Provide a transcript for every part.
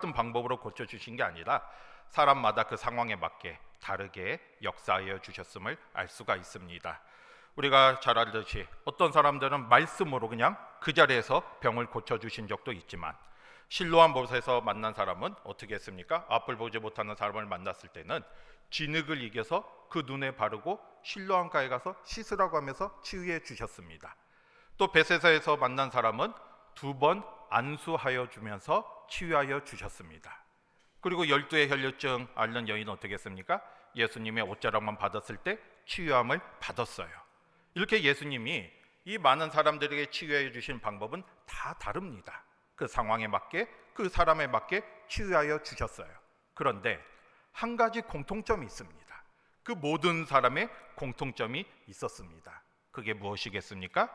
같은 방법으로 고쳐 주신 게 아니라 사람마다 그 상황에 맞게 다르게 역사하여 주셨음을 알 수가 있습니다. 우리가 잘 알듯이 어떤 사람들은 말씀으로 그냥 그 자리에서 병을 고쳐 주신 적도 있지만 실로한 못에서 만난 사람은 어떻게 했습니까? 앞을 보지 못하는 사람을 만났을 때는 진흙을 이겨서 그 눈에 바르고 실로한가에 가서 씻으라고 하면서 치유해 주셨습니다. 또 베세사에서 만난 사람은 두 번 안수하여 주면서 치유하여 주셨습니다. 그리고 열두의 혈류증 앓는 여인은 어떻게 했습니까? 예수님의 옷자락만 받았을 때 치유함을 받았어요. 이렇게 예수님이 이 많은 사람들에게 치유해 주신 방법은 다 다릅니다. 그 상황에 맞게 그 사람에 맞게 치유하여 주셨어요. 그런데 한 가지 공통점이 있습니다. 그 모든 사람의 공통점이 있었습니다. 그게 무엇이겠습니까?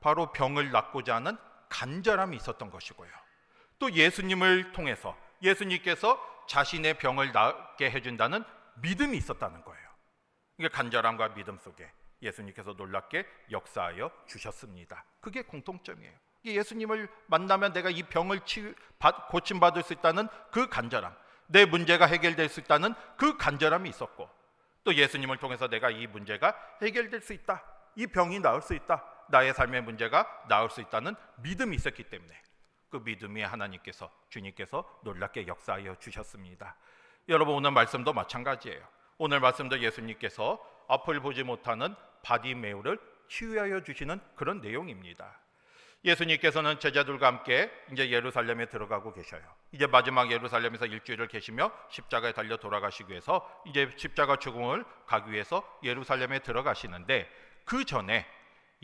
바로 병을 낫고자 하는 간절함이 있었던 것이고요. 또 예수님을 통해서 예수님께서 자신의 병을 낫게 해준다는 믿음이 있었다는 거예요. 이게 간절함과 믿음 속에 예수님께서 놀랍게 역사하여 주셨습니다. 그게 공통점이에요. 예수님을 만나면 내가 이 병을 치유, 받- 고침 받을 수 있다는 그 간절함, 내 문제가 해결될 수 있다는 그 간절함이 있었고, 또 예수님을 통해서 내가 이 문제가 해결될 수 있다, 이 병이 나을 수 있다, 나의 삶의 문제가 나을 수 있다는 믿음이 있었기 때문에 그 믿음이 하나님께서 주님께서 놀랍게 역사하여 주셨습니다. 여러분 오늘 말씀도 마찬가지예요. 오늘 말씀도 예수님께서 앞을 보지 못하는 바디메우를 치유하여 주시는 그런 내용입니다. 예수님께서는 제자들과 함께 이제 예루살렘에 들어가고 계셔요. 이제 마지막 예루살렘에서 일주일을 계시며 십자가에 달려 돌아가시기 위해서 이제 십자가 죽음을 가기 위해서 예루살렘에 들어가시는데 그 전에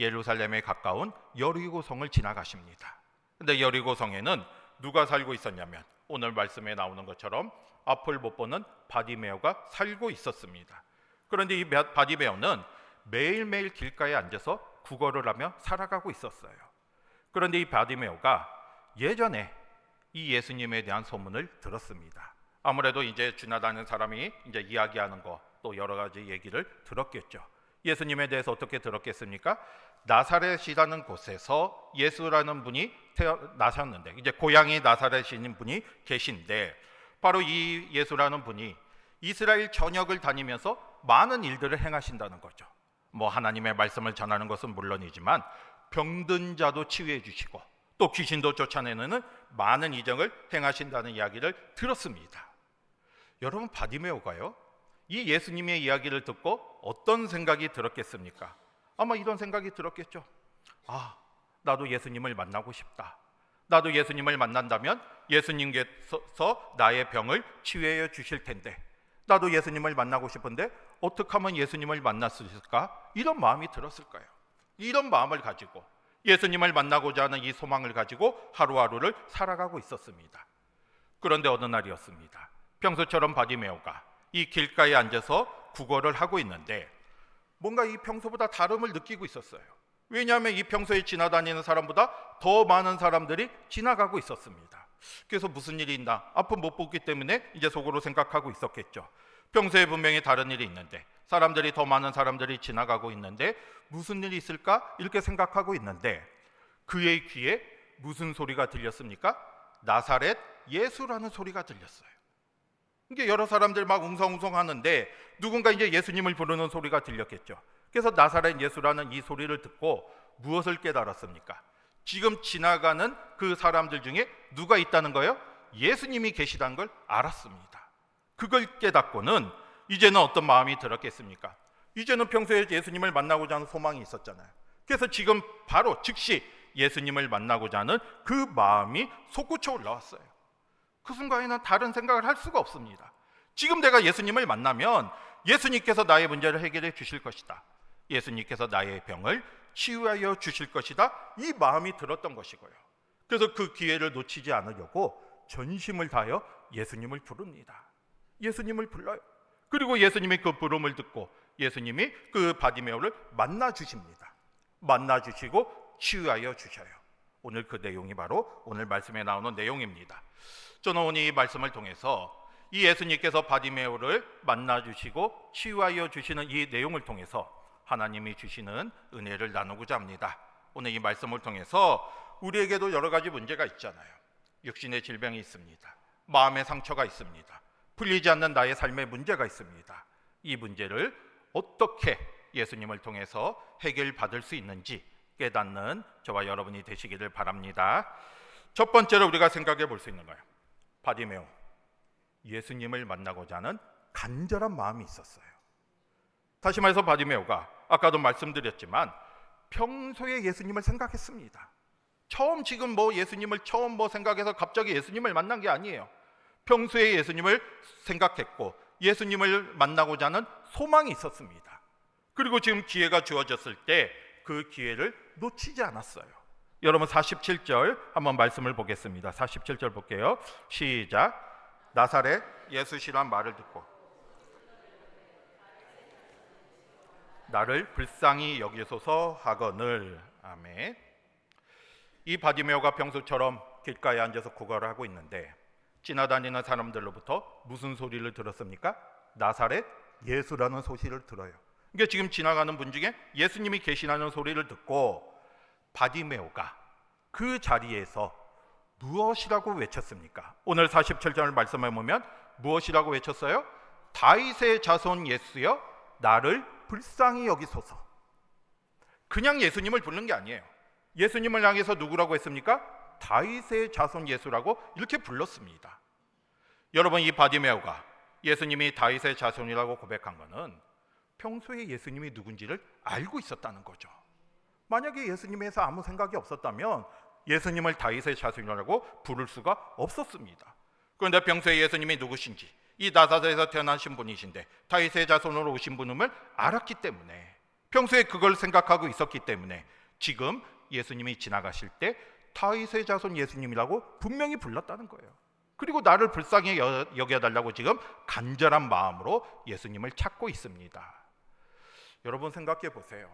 예루살렘에 가까운 여리고 성을 지나가십니다. 근데 여리고 성에는 누가 살고 있었냐면 오늘 말씀에 나오는 것처럼 앞을 못 보는 바디메오가 살고 있었습니다. 그런데 이 바디메오는 매일매일 길가에 앉아서 구걸을 하며 살아가고 있었어요. 그런데 이 바디메오가 예전에 이 예수님에 대한 소문을 들었습니다. 아무래도 이제 지나다니는 사람이 이제 이야기하는 거 또 여러 가지 얘기를 들었겠죠. 예수님에 대해서 어떻게 들었겠습니까? 나사렛이라는 곳에서 예수라는 분이 태어 나셨는데 이제 고향이 나사렛인 분이 계신데 바로 이 예수라는 분이 이스라엘 전역을 다니면서 많은 일들을 행하신다는 거죠. 뭐 하나님의 말씀을 전하는 것은 물론이지만 병든 자도 치유해 주시고 또 귀신도 쫓아내는 많은 이정을 행하신다는 이야기를 들었습니다. 여러분 바디메오가요? 이 예수님의 이야기를 듣고 어떤 생각이 들었겠습니까? 아마 이런 생각이 들었겠죠. 아, 나도 예수님을 만나고 싶다. 나도 예수님을 만난다면 예수님께서 나의 병을 치유해 주실 텐데 나도 예수님을 만나고 싶은데 어떻게 하면 예수님을 만날 수 있을까? 이런 마음이 들었을 거예요. 이런 마음을 가지고 예수님을 만나고자 하는 이 소망을 가지고 하루하루를 살아가고 있었습니다. 그런데 어느 날이었습니다. 평소처럼 바디메오가 이 길가에 앉아서 구걸을 하고 있는데 뭔가 이 평소보다 다름을 느끼고 있었어요. 왜냐하면 이 평소에 지나다니는 사람보다 더 많은 사람들이 지나가고 있었습니다. 그래서 무슨 일이 있나? 앞을 못 보기 때문에 이제 속으로 생각하고 있었겠죠. 평소에 분명히 다른 일이 있는데 사람들이 더 많은 사람들이 지나가고 있는데 무슨 일이 있을까? 이렇게 생각하고 있는데 그의 귀에 무슨 소리가 들렸습니까? 나사렛 예수라는 소리가 들렸어요. 이게 여러 사람들 막 웅성웅성 하는데 누군가 이제 예수님을 부르는 소리가 들렸겠죠. 그래서 나사렛 예수라는 이 소리를 듣고 무엇을 깨달았습니까? 지금 지나가는 그 사람들 중에 누가 있다는 거예요? 예수님이 계시다는 걸 알았습니다. 그걸 깨닫고는 이제는 어떤 마음이 들었겠습니까? 이제는 평소에 예수님을 만나고자 하는 소망이 있었잖아요. 그래서 지금 바로 즉시 예수님을 만나고자 하는 그 마음이 솟구쳐 올라왔어요. 그 순간에는 다른 생각을 할 수가 없습니다. 지금 내가 예수님을 만나면 예수님께서 나의 문제를 해결해 주실 것이다. 예수님께서 나의 병을 치유하여 주실 것이다. 이 마음이 들었던 것이고요. 그래서 그 기회를 놓치지 않으려고 전심을 다하여 예수님을 부릅니다. 예수님을 불러요. 그리고 예수님의 그 부름을 듣고 예수님이 그 바디메오를 만나 주십니다. 만나 주시고 치유하여 주셔요. 오늘 그 내용이 바로 오늘 말씀에 나오는 내용입니다. 저는 이 말씀을 통해서 이 예수님께서 바디메오를 만나 주시고 치유하여 주시는 이 내용을 통해서 하나님이 주시는 은혜를 나누고자 합니다. 오늘 이 말씀을 통해서 우리에게도 여러 가지 문제가 있잖아요. 육신의 질병이 있습니다. 마음의 상처가 있습니다. 풀리지 않는 나의 삶의 문제가 있습니다. 이 문제를 어떻게 예수님을 통해서 해결받을 수 있는지 깨닫는 저와 여러분이 되시기를 바랍니다. 첫 번째로 우리가 생각해 볼 수 있는 거예요. 바디메오 예수님을 만나고자 하는 간절한 마음이 있었어요. 다시 말해서 바디메오가 아까도 말씀드렸지만 평소에 예수님을 생각했습니다. 처음 지금 뭐 예수님을 처음 뭐 생각해서 갑자기 예수님을 만난 게 아니에요. 평소에 예수님을 생각했고 예수님을 만나고자 하는 소망이 있었습니다. 그리고 지금 기회가 주어졌을 때 그 기회를 놓치지 않았어요. 여러분 47절 한번 말씀을 보겠습니다. 47절 볼게요. 시작. 나사렛 예수시란 말을 듣고 나를 불쌍히 여기소서 하거늘 아멘. 이 바디메오가 평소처럼 길가에 앉아서 구걸을 하고 있는데 지나다니는 사람들로부터 무슨 소리를 들었습니까? 나사렛 예수라는 소식을 들어요. 이게 지금 지나가는 분 중에 예수님이 계시다는 소리를 듣고 바디메오가 그 자리에서 무엇이라고 외쳤습니까? 오늘 47절 말씀을 보면 무엇이라고 외쳤어요? 다윗의 자손 예수여 나를 불쌍히 여기소서. 그냥 예수님을 부른 게 아니에요. 예수님을 향해서 누구라고 했습니까? 다윗의 자손 예수라고 이렇게 불렀습니다. 여러분 이 바디메오가 예수님이 다윗의 자손이라고 고백한 것은 평소에 예수님이 누군지를 알고 있었다는 거죠. 만약에 예수님에서 아무 생각이 없었다면 예수님을 다윗의 자손이라고 부를 수가 없었습니다. 그런데 평소에 예수님이 누구신지 이 나사렛에서 태어나신 분이신데 다윗의 자손으로 오신 분임을 알았기 때문에 평소에 그걸 생각하고 있었기 때문에 지금 예수님이 지나가실 때 다윗의 자손 예수님이라고 분명히 불렀다는 거예요. 그리고 나를 불쌍히 여- 여겨달라고 지금 간절한 마음으로 예수님을 찾고 있습니다. 여러분 생각해 보세요.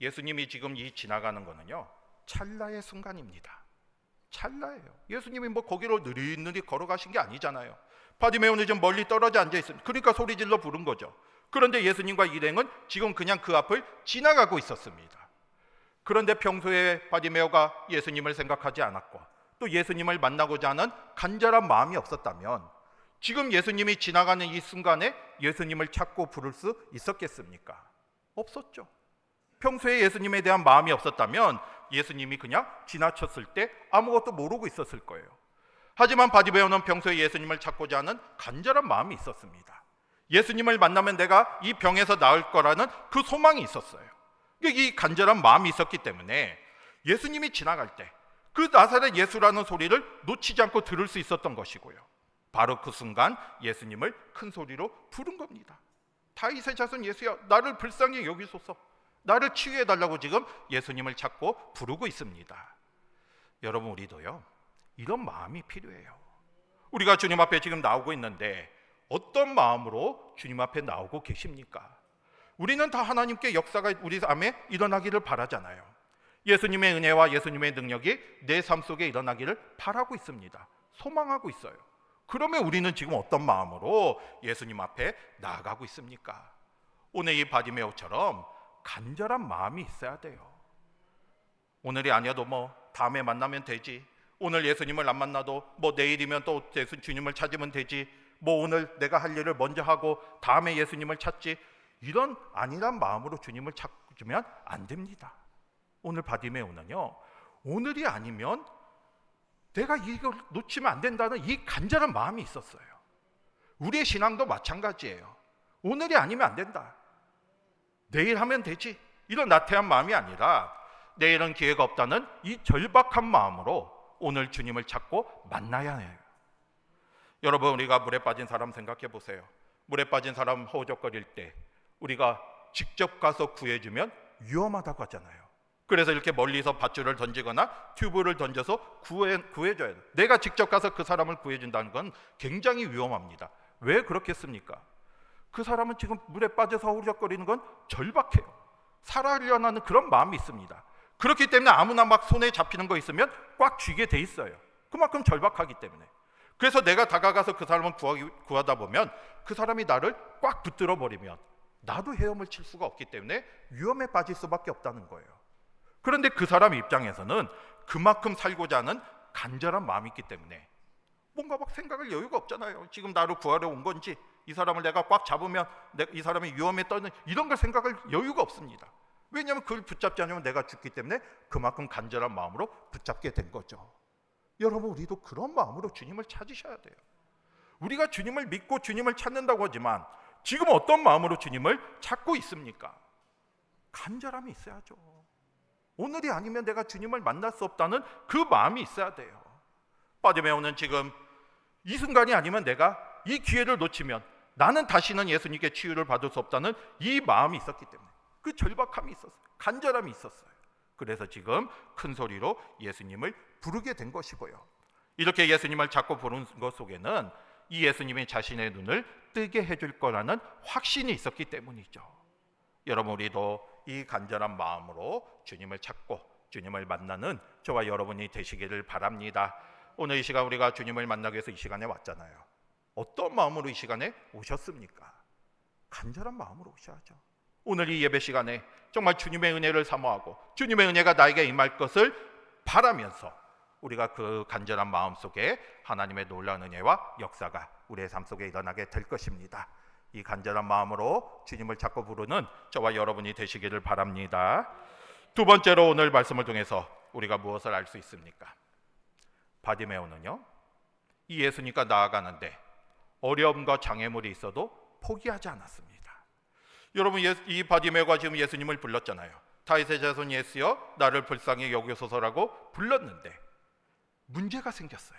예수님이 지금 이 지나가는 거는요 찰나의 순간입니다. 찰나예요. 예수님이 뭐 거기로 느릿느릿 걸어가신 게 아니잖아요. 바디메오는 좀 멀리 떨어져 앉아 있습니다. 그러니까 소리 질러 부른 거죠. 그런데 예수님과 일행은 지금 그냥 그 앞을 지나가고 있었습니다. 그런데 평소에 바디메오가 예수님을 생각하지 않았고 또 예수님을 만나고자 하는 간절한 마음이 없었다면 지금 예수님이 지나가는 이 순간에 예수님을 찾고 부를 수 있었겠습니까? 없었죠. 평소에 예수님에 대한 마음이 없었다면 예수님이 그냥 지나쳤을 때 아무것도 모르고 있었을 거예요. 하지만 바디베오는 평소에 예수님을 찾고자 하는 간절한 마음이 있었습니다. 예수님을 만나면 내가 이 병에서 나을 거라는 그 소망이 있었어요. 이 간절한 마음이 있었기 때문에 예수님이 지나갈 때 그 나사렛 예수라는 소리를 놓치지 않고 들을 수 있었던 것이고요. 바로 그 순간 예수님을 큰 소리로 부른 겁니다. 다윗의 자손 예수야, 나를 불쌍히 여기소서. 나를 치유해 달라고 지금 예수님을 찾고 부르고 있습니다. 여러분 우리도요. 이런 마음이 필요해요. 우리가 주님 앞에 지금 나오고 있는데 어떤 마음으로 주님 앞에 나오고 계십니까? 우리는 다 하나님께 역사가 우리 삶에 일어나기를 바라잖아요. 예수님의 은혜와 예수님의 능력이 내 삶 속에 일어나기를 바라고 있습니다. 소망하고 있어요. 그러면 우리는 지금 어떤 마음으로 예수님 앞에 나아가고 있습니까? 오늘 이 바디메오처럼 간절한 마음이 있어야 돼요. 오늘이 아니어도 뭐 다음에 만나면 되지. 오늘 예수님을 안 만나도 뭐 내일이면 또 예수 주님을 찾으면 되지. 뭐 오늘 내가 할 일을 먼저 하고 다음에 예수님을 찾지. 이런 아니란 마음으로 주님을 찾으면 안 됩니다. 오늘 바디메오는요. 오늘이 아니면 내가 이걸 놓치면 안 된다는 이 간절한 마음이 있었어요. 우리의 신앙도 마찬가지예요. 오늘이 아니면 안 된다. 내일 하면 되지. 이런 나태한 마음이 아니라 내일은 기회가 없다는 이 절박한 마음으로 오늘 주님을 찾고 만나야 해요. 여러분 우리가 물에 빠진 사람 생각해 보세요. 물에 빠진 사람 허우적거릴 때 우리가 직접 가서 구해주면 위험하다고 하잖아요. 그래서 이렇게 멀리서 밧줄을 던지거나 튜브를 던져서 구해, 구해줘야 돼. 내가 직접 가서 그 사람을 구해준다는 건 굉장히 위험합니다. 왜 그렇겠습니까? 그 사람은 지금 물에 빠져서 허우적거리는 건 절박해요. 살아려는 그런 마음이 있습니다. 그렇기 때문에 아무나 막 손에 잡히는 거 있으면 꽉 쥐게 돼 있어요. 그만큼 절박하기 때문에. 그래서 내가 다가가서 그 사람을 구하기, 구하다 보면 그 사람이 나를 꽉 붙들어 버리면 나도 헤엄을 칠 수가 없기 때문에 위험에 빠질 수밖에 없다는 거예요. 그런데 그 사람 입장에서는 그만큼 살고자 하는 간절한 마음이 있기 때문에 뭔가 막 생각할 여유가 없잖아요. 지금 나를 구하러 온 건지 이 사람을 내가 꽉 잡으면 내, 이 사람이 위험에 떠는 이런 걸 생각할 여유가 없습니다. 왜냐하면 그걸 붙잡지 않으면 내가 죽기 때문에 그만큼 간절한 마음으로 붙잡게 된 거죠. 여러분 우리도 그런 마음으로 주님을 찾으셔야 돼요. 우리가 주님을 믿고 주님을 찾는다고 하지만 지금 어떤 마음으로 주님을 찾고 있습니까? 간절함이 있어야죠. 오늘이 아니면 내가 주님을 만날 수 없다는 그 마음이 있어야 돼요. 빠지메오는 지금 이 순간이 아니면 내가 이 기회를 놓치면 나는 다시는 예수님께 치유를 받을 수 없다는 이 마음이 있었기 때문에 그 절박함이 있었어요. 간절함이 있었어요. 그래서 지금 큰 소리로 예수님을 부르게 된 것이고요. 이렇게 예수님을 자꾸 부르는 것 속에는 이 예수님이 자신의 눈을 뜨게 해줄 거라는 확신이 있었기 때문이죠. 여러분 우리도 이 간절한 마음으로 주님을 찾고 주님을 만나는 저와 여러분이 되시기를 바랍니다. 오늘 이 시간 우리가 주님을 만나기 위해서 이 시간에 왔잖아요. 어떤 마음으로 이 시간에 오셨습니까? 간절한 마음으로 오셔야죠. 오늘 이 예배 시간에 정말 주님의 은혜를 사모하고 주님의 은혜가 나에게 임할 것을 바라면서 우리가 그 간절한 마음 속에 하나님의 놀라운 은혜와 역사가 우리의 삶 속에 일어나게 될 것입니다. 이 간절한 마음으로 주님을 찾고 부르는 저와 여러분이 되시기를 바랍니다. 두 번째로 오늘 말씀을 통해서 우리가 무엇을 알 수 있습니까? 바디메오는요. 이 예수님과 나아가는데 어려움과 장애물이 있어도 포기하지 않았습니다. 여러분 예- 이 바디메오가 지금 예수님을 불렀잖아요. 다윗의 자손 예수여 나를 불쌍히 여기소서라고 불렀는데 문제가 생겼어요.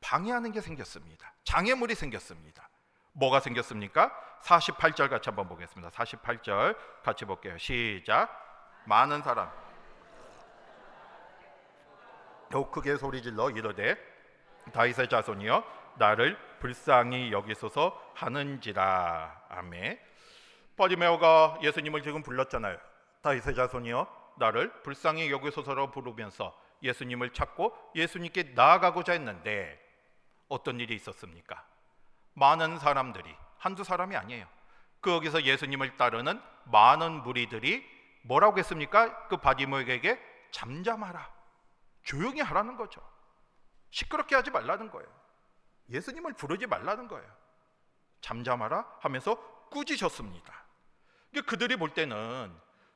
방해하는 게 생겼습니다. 장애물이 생겼습니다. 뭐가 생겼습니까? 48절 같이 한번 보겠습니다. 48절 같이 볼게요. 시작. 많은 사람 더욱 크게 소리질러 이르되 다윗의 자손이여 나를 불쌍히 여기소서 하는지라 아멘. 버디메오가 예수님을 지금 불렀잖아요. 다윗의 자손이여 나를 불쌍히 여기소서로 부르면서 예수님을 찾고 예수님께 나아가고자 했는데 어떤 일이 있었습니까? 많은 사람들이 한두 사람이 아니에요. 거기서 예수님을 따르는 많은 무리들이 뭐라고 했습니까? 그 바디모에게 잠잠하라. 조용히 하라는 거죠. 시끄럽게 하지 말라는 거예요. 예수님을 부르지 말라는 거예요. 잠잠하라 하면서 꾸짖었습니다. 그들이 볼 때는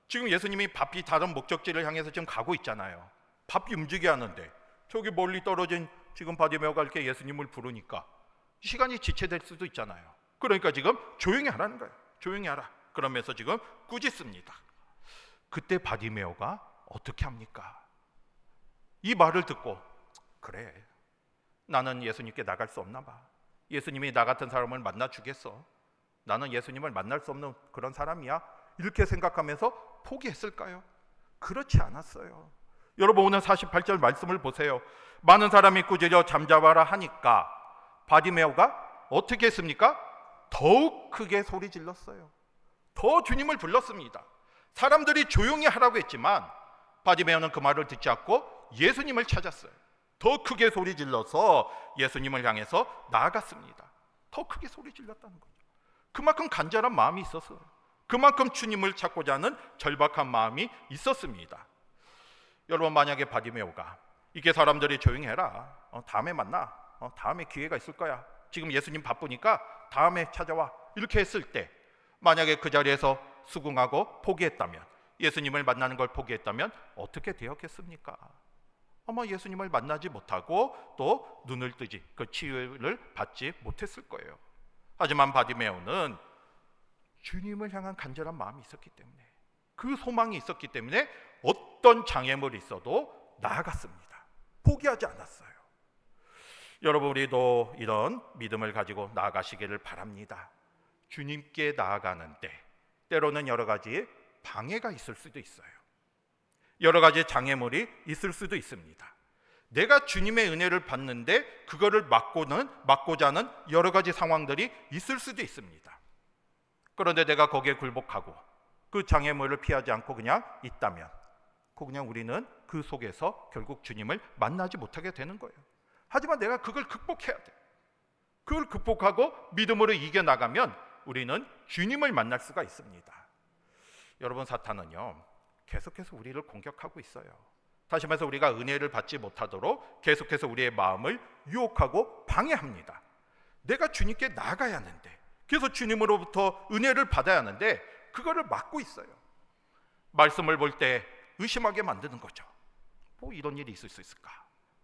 지금 예수님이 바삐 다른 목적지를 향해서 지금 가고 있잖아요. 바삐 움직여 하는데 저기 멀리 떨어진 지금 바디메오가 이렇게 예수님을 부르니까 시간이 지체될 수도 있잖아요. 그러니까 지금 조용히 하라는 거예요. 조용히 하라. 그러면서 지금 꾸짖습니다. 그때 바디메오가 어떻게 합니까? 이 말을 듣고 그래 나는 예수님께 나갈 수 없나 봐. 예수님이 나 같은 사람을 만나 주겠어. 나는 예수님을 만날 수 없는 그런 사람이야. 이렇게 생각하면서 포기했을까요? 그렇지 않았어요. 여러분 오늘 48절 말씀을 보세요. 많은 사람이 꾸짖어 잠자봐라 하니까 바디메오가 어떻게 했습니까? 더욱 크게 소리 질렀어요. 더 주님을 불렀습니다. 사람들이 조용히 하라고 했지만 바디메오는 그 말을 듣지 않고 예수님을 찾았어요. 더 크게 소리 질러서 예수님을 향해서 나아갔습니다. 더 크게 소리 질렀다는 거죠. 그만큼 간절한 마음이 있었어요. 그만큼 주님을 찾고자 하는 절박한 마음이 있었습니다. 여러분 만약에 바디메오가 이게 사람들이 조용히 해라. 어, 다음에 만나. 어, 다음에 기회가 있을 거야. 지금 예수님 바쁘니까 다음에 찾아와. 이렇게 했을 때 만약에 그 자리에서 수긍하고 포기했다면 예수님을 만나는 걸 포기했다면 어떻게 되었겠습니까? 아마 예수님을 만나지 못하고 또 눈을 뜨지 그 치유를 받지 못했을 거예요. 하지만 바디메오는 주님을 향한 간절한 마음이 있었기 때문에 그 소망이 있었기 때문에 어떤 장애물이 있어도 나아갔습니다. 포기하지 않았어요. 여러분 우리도 이런 믿음을 가지고 나아가시기를 바랍니다. 주님께 나아가는데 때로는 여러 가지 방해가 있을 수도 있어요. 여러 가지 장애물이 있을 수도 있습니다. 내가 주님의 은혜를 받는데 그거를 막고는 막고자 하는 여러 가지 상황들이 있을 수도 있습니다. 그런데 내가 거기에 굴복하고 그 장애물을 피하지 않고 그냥 있다면 그 그냥 우리는 그 속에서 결국 주님을 만나지 못하게 되는 거예요. 하지만 내가 그걸 극복해야 돼. 그걸 극복하고 믿음으로 이겨 나가면 우리는 주님을 만날 수가 있습니다. 여러분 사탄은요. 계속해서 우리를 공격하고 있어요. 다시 말해서 우리가 은혜를 받지 못하도록 계속해서 우리의 마음을 유혹하고 방해합니다. 내가 주님께 나가야 하는데 그래서 주님으로부터 은혜를 받아야 하는데 그거를 막고 있어요. 말씀을 볼 때 의심하게 만드는 거죠. 뭐 이런 일이 있을 수 있을까?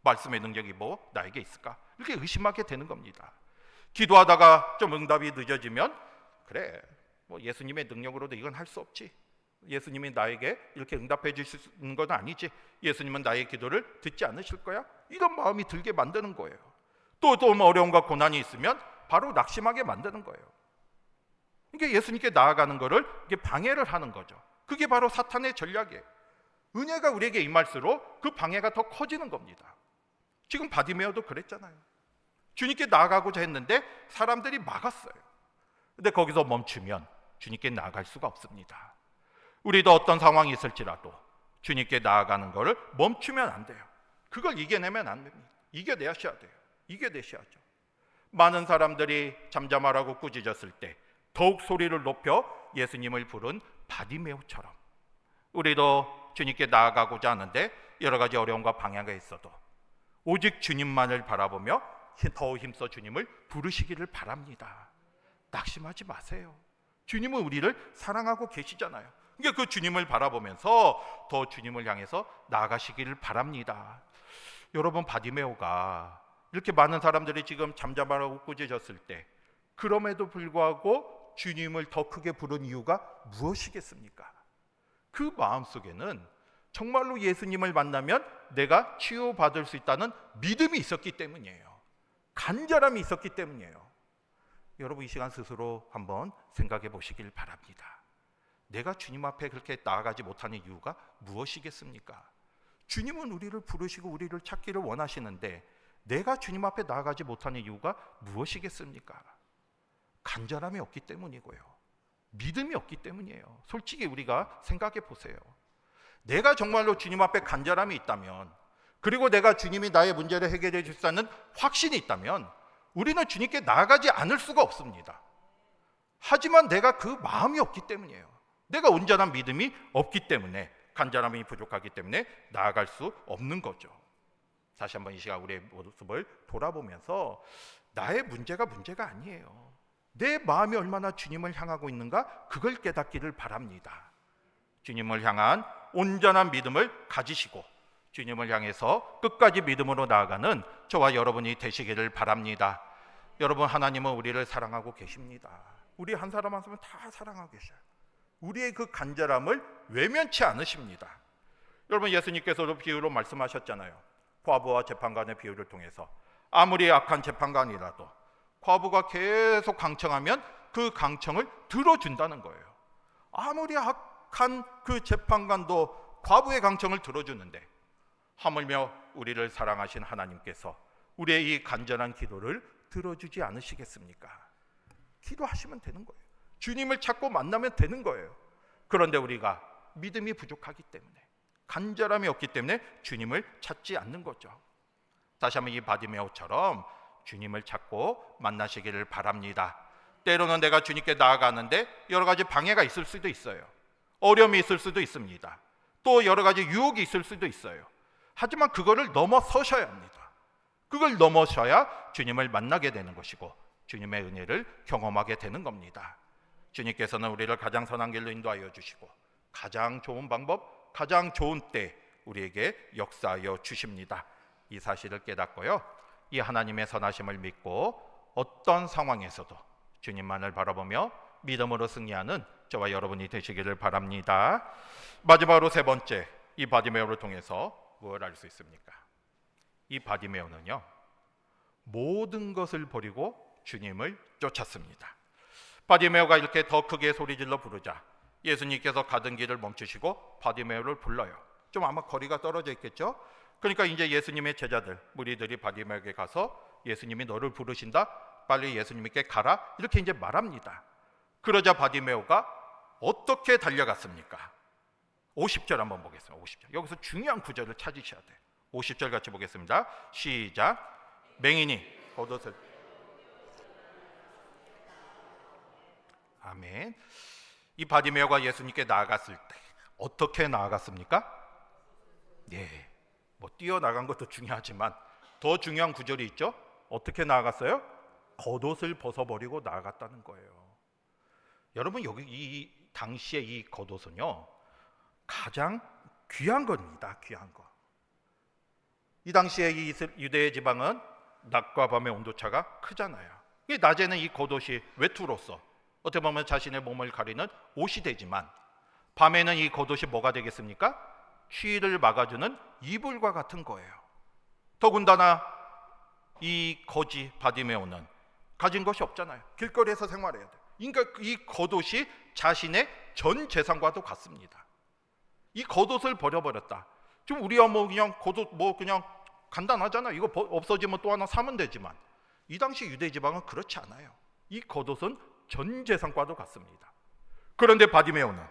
말씀의 능력이 뭐 나에게 있을까? 이렇게 의심하게 되는 겁니다. 기도하다가 좀 응답이 늦어지면 그래 뭐 예수님의 능력으로도 이건 할 수 없지. 예수님이 나에게 이렇게 응답해 주시는 건 아니지. 예수님은 나의 기도를 듣지 않으실 거야. 이런 마음이 들게 만드는 거예요. 또 또 어려움과 고난이 있으면 바로 낙심하게 만드는 거예요. 이게 예수님께 나아가는 거를 이게 방해를 하는 거죠. 그게 바로 사탄의 전략이에요. 은혜가 우리에게 임할수록 그 방해가 더 커지는 겁니다. 지금 바디메어도 그랬잖아요. 주님께 나아가고자 했는데 사람들이 막았어요. 근데 거기서 멈추면 주님께 나아갈 수가 없습니다. 우리도 어떤 상황이 있을지라도 주님께 나아가는 것을 멈추면 안 돼요. 그걸 이겨내면 안 됩니다. 이겨내셔야 돼요. 이겨내셔야죠. 많은 사람들이 잠잠하라고 꾸짖었을 때 더욱 소리를 높여 예수님을 부른 바디메오처럼 우리도 주님께 나아가고자 하는데 여러 가지 어려움과 방향이 있어도 오직 주님만을 바라보며 더 힘써 주님을 부르시기를 바랍니다. 낙심하지 마세요. 주님은 우리를 사랑하고 계시잖아요. 그러니까 그 주님을 바라보면서 더 주님을 향해서 나아가시기를 바랍니다. 여러분 바디메오가 이렇게 많은 사람들이 지금 잠잠하라고 꾸짖었을 때 그럼에도 불구하고 주님을 더 크게 부른 이유가 무엇이겠습니까? 그 마음 속에는 정말로 예수님을 만나면 내가 치유받을 수 있다는 믿음이 있었기 때문이에요. 간절함이 있었기 때문이에요. 여러분 이 시간 스스로 한번 생각해 보시길 바랍니다. 내가 주님 앞에 그렇게 나아가지 못하는 이유가 무엇이겠습니까? 주님은 우리를 부르시고 우리를 찾기를 원하시는데 내가 주님 앞에 나아가지 못하는 이유가 무엇이겠습니까? 간절함이 없기 때문이고요. 믿음이 없기 때문이에요. 솔직히 우리가 생각해 보세요. 내가 정말로 주님 앞에 간절함이 있다면 그리고 내가 주님이 나의 문제를 해결해 주시다는 확신이 있다면 우리는 주님께 나아가지 않을 수가 없습니다. 하지만 내가 그 마음이 없기 때문이에요. 내가 온전한 믿음이 없기 때문에 간절함이 부족하기 때문에 나아갈 수 없는 거죠. 다시 한번 이 시간 우리의 모습을 돌아보면서 나의 문제가 문제가 아니에요. 내 마음이 얼마나 주님을 향하고 있는가 그걸 깨닫기를 바랍니다. 주님을 향한 온전한 믿음을 가지시고 주님을 향해서 끝까지 믿음으로 나아가는 저와 여러분이 되시기를 바랍니다. 여러분 하나님은 우리를 사랑하고 계십니다. 우리 한 사람 한 사람 다 사랑하고 계셔요. 우리의 그 간절함을 외면치 않으십니다. 여러분 예수님께서도 비유로 말씀하셨잖아요. 과부와 재판관의 비유를 통해서 아무리 악한 재판관이라도 과부가 계속 강청하면 그 강청을 들어준다는 거예요. 아무리 악한 그 재판관도 과부의 강청을 들어주는데 하물며 우리를 사랑하신 하나님께서 우리의 이 간절한 기도를 들어주지 않으시겠습니까? 기도하시면 되는 거예요. 주님을 찾고 만나면 되는 거예요. 그런데 우리가 믿음이 부족하기 때문에 간절함이 없기 때문에 주님을 찾지 않는 거죠. 다시 한번 이 바디메오처럼 주님을 찾고 만나시기를 바랍니다. 때로는 내가 주님께 나아가는데 여러 가지 방해가 있을 수도 있어요. 어려움이 있을 수도 있습니다. 또 여러 가지 유혹이 있을 수도 있어요. 하지만 그거를 넘어서셔야 합니다. 그걸 넘어서야 주님을 만나게 되는 것이고 주님의 은혜를 경험하게 되는 겁니다. 주님께서는 우리를 가장 선한 길로 인도하여 주시고 가장 좋은 방법, 가장 좋은 때 우리에게 역사하여 주십니다. 이 사실을 깨닫고요. 이 하나님의 선하심을 믿고 어떤 상황에서도 주님만을 바라보며 믿음으로 승리하는 저와 여러분이 되시기를 바랍니다. 마지막으로 세 번째 이 바디메오를 통해서 무엇을 알 수 있습니까? 이 바디메오는요 모든 것을 버리고 주님을 쫓았습니다. 바디메오가 이렇게 더 크게 소리질러 부르자 예수님께서 가던 길을 멈추시고 바디메오를 불러요. 좀 아마 거리가 떨어져 있겠죠? 그러니까 이제 예수님의 제자들, 무리들이 바디메오에게 가서 예수님이 너를 부르신다. 빨리 예수님께 가라. 이렇게 이제 말합니다. 그러자 바디메오가 어떻게 달려갔습니까? 50절 한번 보겠습니다. 50절. 여기서 중요한 구절을 찾으셔야 돼요. 50절 같이 보겠습니다. 시작. 맹인이 겉옷을 아멘. 이 바디메오가 예수님께 나아갔을 때 어떻게 나아갔습니까? 예. 뭐 뛰어나간 것도 중요하지만 더 중요한 구절이 있죠. 어떻게 나아갔어요? 겉옷을 벗어버리고 나아갔다는 거예요. 여러분 여기 이 당시에 이 겉옷은요 가장 귀한 겁니다. 귀한 거. 이 당시에 이 유대 지방은 낮과 밤의 온도차가 크잖아요. 이 낮에는 이 겉옷이 외투로서 어떻게 보면 자신의 몸을 가리는 옷이 되지만 밤에는 이 겉옷이 뭐가 되겠습니까? 추위를 막아주는 이불과 같은 거예요. 더군다나 이 거지 바디메 오는 가진 것이 없잖아요. 길거리에서 생활해야 돼. 그러니까 이 겉옷이 자신의 전 재산과도 같습니다. 이 겉옷을 버려버렸다. 지금 우리야 뭐 그냥 겉옷 뭐 그냥 간단하잖아. 이거 버- 없어지면 또 하나 사면 되지만 이 당시 유대 지방은 그렇지 않아요. 이 겉옷은 전 재산과도 같습니다. 그런데 바디메오는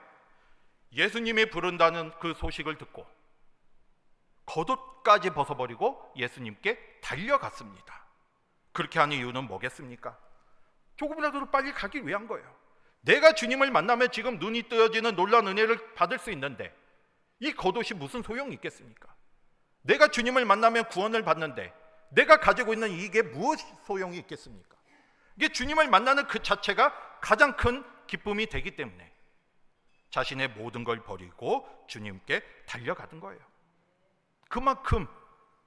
예수님이 부른다는 그 소식을 듣고 겉옷까지 벗어버리고 예수님께 달려갔습니다. 그렇게 한 이유는 뭐겠습니까? 조금이라도 빨리 가기 위한 거예요. 내가 주님을 만나면 지금 눈이 뜨여지는 놀란 은혜를 받을 수 있는데 이 겉옷이 무슨 소용이 있겠습니까? 내가 주님을 만나면 구원을 받는데 내가 가지고 있는 이게 무엇 소용이 있겠습니까? 이게 주님을 만나는 그 자체가 가장 큰 기쁨이 되기 때문에 자신의 모든 걸 버리고 주님께 달려가던 거예요. 그만큼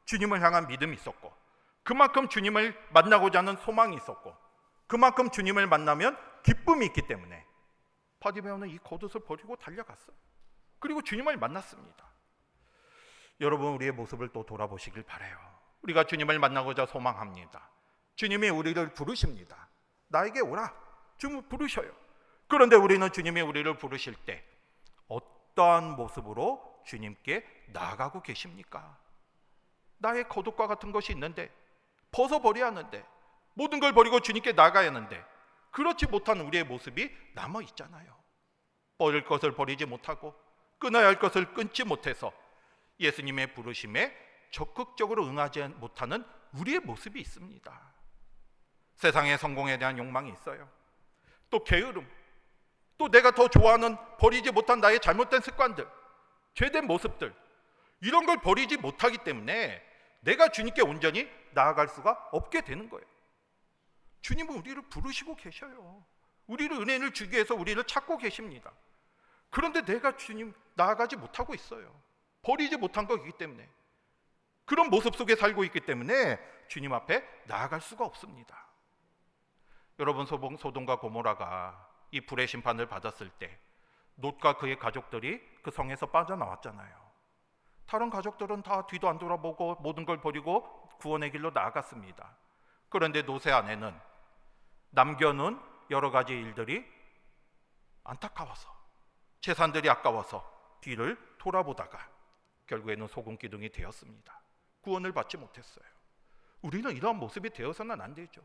주님을 향한 믿음이 있었고 그만큼 주님을 만나고자 하는 소망이 있었고 그만큼 주님을 만나면 기쁨이 있기 때문에 바디메오는 이 겉옷을 버리고 달려갔어요. 그리고 주님을 만났습니다. 여러분 우리의 모습을 또 돌아보시길 바래요. 우리가 주님을 만나고자 소망합니다. 주님이 우리를 부르십니다. 나에게 오라. 주님 부르셔요. 그런데 우리는 주님이 우리를 부르실 때 어떠한 모습으로 주님께 나아가고 계십니까? 나의 거룩과 같은 것이 있는데 벗어버려야 하는데 모든 걸 버리고 주님께 나가야 하는데 그렇지 못한 우리의 모습이 남아 있잖아요. 버릴 것을 버리지 못하고 끊어야 할 것을 끊지 못해서 예수님의 부르심에 적극적으로 응하지 못하는 우리의 모습이 있습니다. 세상의 성공에 대한 욕망이 있어요. 또 게으름, 또 내가 더 좋아하는 버리지 못한 나의 잘못된 습관들, 죄된 모습들 이런 걸 버리지 못하기 때문에 내가 주님께 온전히 나아갈 수가 없게 되는 거예요. 주님은 우리를 부르시고 계셔요. 우리를 은혜를 주기 위해서 우리를 찾고 계십니다. 그런데 내가 주님 나아가지 못하고 있어요. 버리지 못한 거기 때문에 그런 모습 속에 살고 있기 때문에 주님 앞에 나아갈 수가 없습니다. 여러분 소동, 소돔과 고모라가 이 불의 심판을 받았을 때 롯과 그의 가족들이 그 성에서 빠져나왔잖아요. 다른 가족들은 다 뒤도 안 돌아보고 모든 걸 버리고 구원의 길로 나아갔습니다. 그런데 롯의 아내는 남겨놓은 여러 가지 일들이 안타까워서 재산들이 아까워서 뒤를 돌아보다가 결국에는 소금 기둥이 되었습니다. 구원을 받지 못했어요. 우리는 이러한 모습이 되어서는 안 되죠.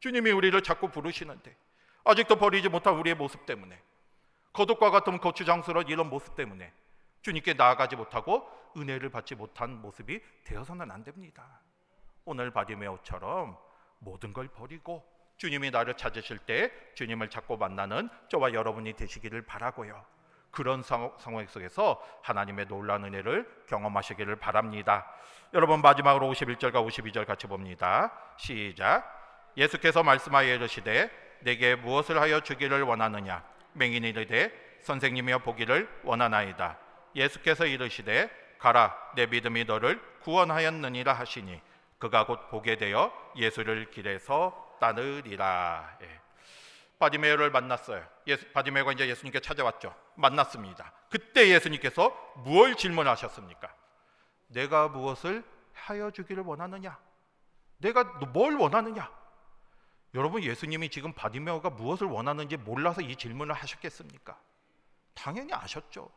주님이 우리를 자꾸 부르시는데 아직도 버리지 못한 우리의 모습 때문에 거독과 같은 거추장스러운 이런 모습 때문에 주님께 나아가지 못하고 은혜를 받지 못한 모습이 되어서는 안 됩니다. 오늘 바디메오처럼 모든 걸 버리고 주님이 나를 찾으실 때 주님을 찾고 만나는 저와 여러분이 되시기를 바라고요. 그런 상- 상황 속에서 하나님의 놀라운 은혜를 경험하시기를 바랍니다. 여러분 마지막으로 51절과 52절 같이 봅니다. 시작. 예수께서 말씀하여 이르시되 내게 무엇을 하여 주기를 원하느냐 맹인이 이르되 선생님이여 보기를 원하나이다. 예수께서 이르시되 가라 내 믿음이 너를 구원하였느니라 하시니 그가 곧 보게 되어 예수를 길에서 따르리라. 예. 바디메오를 만났어요. 예수, 바디메오가 이제 예수님께 찾아왔죠. 만났습니다. 그때 예수님께서 무엇을 질문하셨습니까? 내가 무엇을 하여 주기를 원하느냐? 내가 뭘 원하느냐? 여러분 예수님이 지금 바디메오가 무엇을 원하는지 몰라서 이 질문을 하셨겠습니까? 당연히 아셨죠.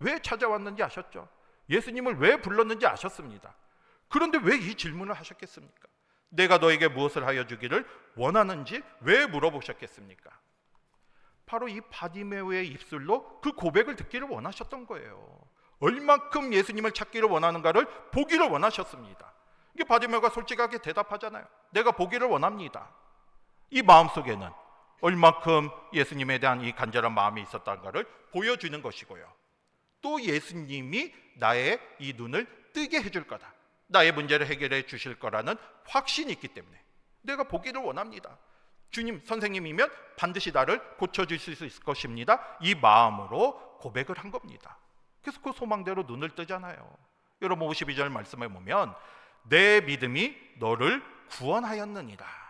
왜 찾아왔는지 아셨죠. 예수님을 왜 불렀는지 아셨습니다. 그런데 왜 이 질문을 하셨겠습니까? 내가 너에게 무엇을 하여 주기를 원하는지 왜 물어보셨겠습니까? 바로 이 바디메오의 입술로 그 고백을 듣기를 원하셨던 거예요. 얼만큼 예수님을 찾기를 원하는가를 보기를 원하셨습니다. 이게 바디메오가 솔직하게 대답하잖아요. 내가 보기를 원합니다. 이 마음 속에는 얼만큼 예수님에 대한 이 간절한 마음이 있었던가를 보여주는 것이고요. 또 예수님이 나의 이 눈을 뜨게 해줄 거다. 나의 문제를 해결해 주실 거라는 확신이 있기 때문에 내가 보기를 원합니다. 주님, 선생님이면 반드시 나를 고쳐 주실 수 있을 것입니다. 이 마음으로 고백을 한 겁니다. 그래서 그 소망대로 눈을 뜨잖아요. 여러분 52절 말씀을 보면 내 믿음이 너를 구원하였느니라.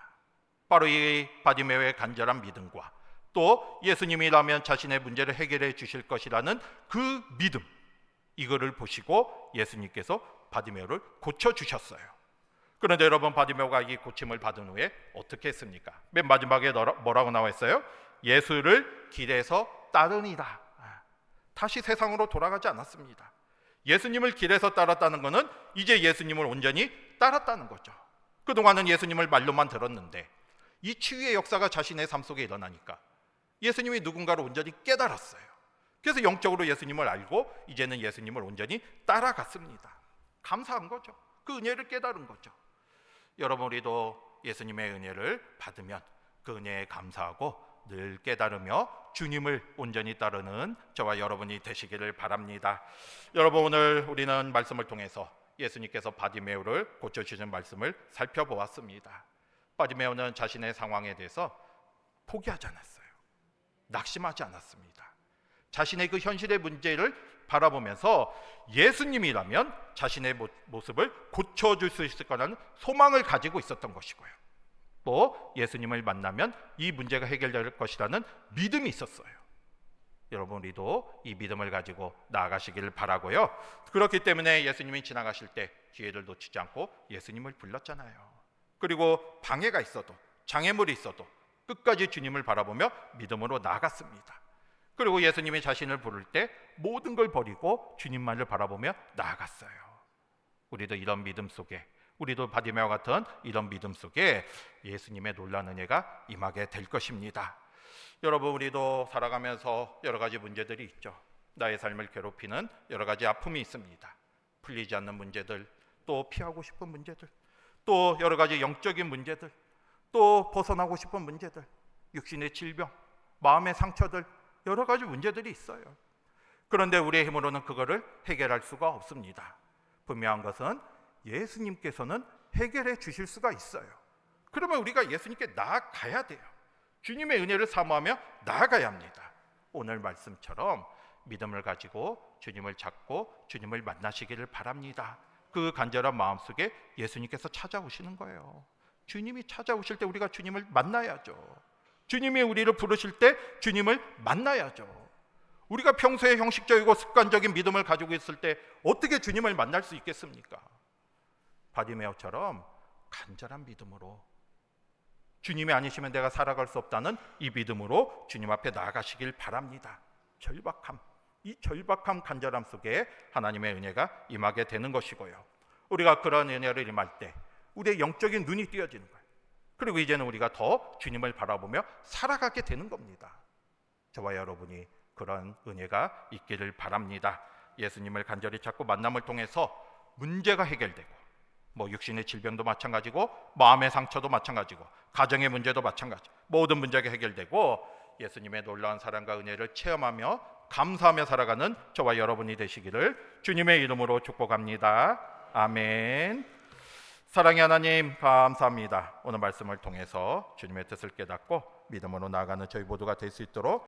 바로 이 바디메오의 간절한 믿음과 또 예수님이라면 자신의 문제를 해결해 주실 것이라는 그 믿음 이거를 보시고 예수님께서 바디메오를 고쳐 주셨어요. 그런데 여러분 바디메오가 이 고침을 받은 후에 어떻게 했습니까? 맨 마지막에 뭐라고 나와 있어요? 예수를 길에서 따르니라. 아, 다시 세상으로 돌아가지 않았습니다. 예수님을 길에서 따랐다는 것은 이제 예수님을 온전히 따랐다는 거죠. 그동안은 예수님을 말로만 들었는데 이 치유의 역사가 자신의 삶 속에 일어나니까 예수님이 누군가를 온전히 깨달았어요. 그래서 영적으로 예수님을 알고 이제는 예수님을 온전히 따라갔습니다. 감사한 거죠. 그 은혜를 깨달은 거죠. 여러분 우리도 예수님의 은혜를 받으면 그 은혜에 감사하고 늘 깨달으며 주님을 온전히 따르는 저와 여러분이 되시기를 바랍니다. 여러분 오늘 우리는 말씀을 통해서 예수님께서 바디메오를 고쳐주신 말씀을 살펴보았습니다. 바디메오는 자신의 상황에 대해서 포기하지 않았어요. 낙심하지 않았습니다. 자신의 그 현실의 문제를 바라보면서 예수님이라면 자신의 모- 모습을 고쳐줄 수 있을 거라는 소망을 가지고 있었던 것이고요. 또 예수님을 만나면 이 문제가 해결될 것이라는 믿음이 있었어요. 여러분 우리도 이 믿음을 가지고 나아가시기를 바라고요. 그렇기 때문에 예수님이 지나가실 때 기회를 놓치지 않고 예수님을 불렀잖아요. 그리고 방해가 있어도 장애물이 있어도 끝까지 주님을 바라보며 믿음으로 나아갔습니다. 그리고 예수님이 자신을 부를 때 모든 걸 버리고 주님만을 바라보며 나아갔어요. 우리도 이런 믿음 속에 우리도 바디메와 같은 이런 믿음 속에 예수님의 놀라운 은혜가 임하게 될 것입니다. 여러분 우리도 살아가면서 여러 가지 문제들이 있죠. 나의 삶을 괴롭히는 여러 가지 아픔이 있습니다. 풀리지 않는 문제들, 또 피하고 싶은 문제들, 또 여러 가지 영적인 문제들, 또 벗어나고 싶은 문제들, 육신의 질병, 마음의 상처들, 여러 가지 문제들이 있어요. 그런데 우리의 힘으로는 그거를 해결할 수가 없습니다. 분명한 것은 예수님께서는 해결해 주실 수가 있어요. 그러면 우리가 예수님께 나아가야 돼요. 주님의 은혜를 사모하며 나아가야 합니다. 오늘 말씀처럼 믿음을 가지고 주님을 찾고 주님을 만나시기를 바랍니다. 그 간절한 마음 속에 예수님께서 찾아오시는 거예요. 주님이 찾아오실 때 우리가 주님을 만나야죠. 주님이 우리를 부르실 때 주님을 만나야죠. 우리가 평소에 형식적이고 습관적인 믿음을 가지고 있을 때 어떻게 주님을 만날 수 있겠습니까? 바디메오처럼 간절한 믿음으로 주님이 아니시면 내가 살아갈 수 없다는 이 믿음으로 주님 앞에 나아가시길 바랍니다. 절박함, 이 절박함 간절함 속에 하나님의 은혜가 임하게 되는 것이고요. 우리가 그런 은혜를 임할 때 우리의 영적인 눈이 띄어지는 거예요. 그리고 이제는 우리가 더 주님을 바라보며 살아가게 되는 겁니다. 저와 여러분이 그런 은혜가 있기를 바랍니다. 예수님을 간절히 찾고 만남을 통해서 문제가 해결되고 뭐 육신의 질병도 마찬가지고 마음의 상처도 마찬가지고 가정의 문제도 마찬가지 모든 문제가 해결되고 예수님의 놀라운 사랑과 은혜를 체험하며 감사하며 살아가는 저와 여러분이 되시기를 주님의 이름으로 축복합니다. 아멘. 사랑의 하나님 감사합니다. 오늘 말씀을 통해서 주님의 뜻을 깨닫고 믿음으로 나아가는 저희 모두가 될 수 있도록